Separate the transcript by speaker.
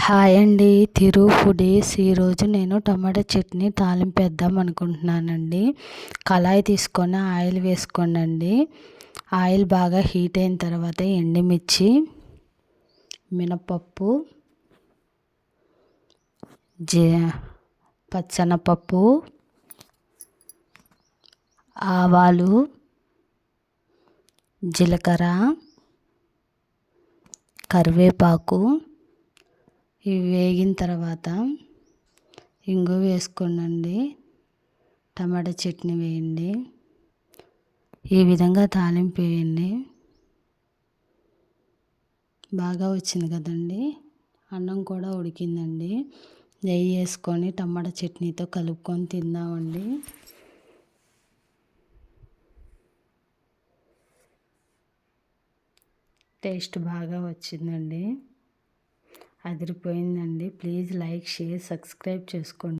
Speaker 1: Hi అండి. తిరు foodies. ఈరోజు నేను టమాటా చట్నీ తాలింపు వేద్దాం అనుకుంటున్నానండి. కళాయి తీసుకొని ఆయిల్ వేసుకోనండి ఆయిల్ బాగా హీట్ అయిన తర్వాత ఎండుమిర్చి మినపప్పు జీ పచ్చనపప్పు ఆవాలు జీలకర్ర కరివేపాకు ఇవి వేగిన తర్వాత ఇంగు వేసుకోండి టమాటా చట్నీ వేయండి. ఈ విధంగా తాలింపు వేయండి. బాగా వచ్చింది కదండి. అన్నం కూడా ఉడికిందండి. నెయ్యి వేసుకొని టమాటా చట్నీతో కలుపుకొని తిందామండి. టేస్ట్ బాగా వచ్చిందండి. అదిరిపోయిందండి. ప్లీజ్ లైక్ షేర్ సబ్స్క్రైబ్ చేసుకోండి.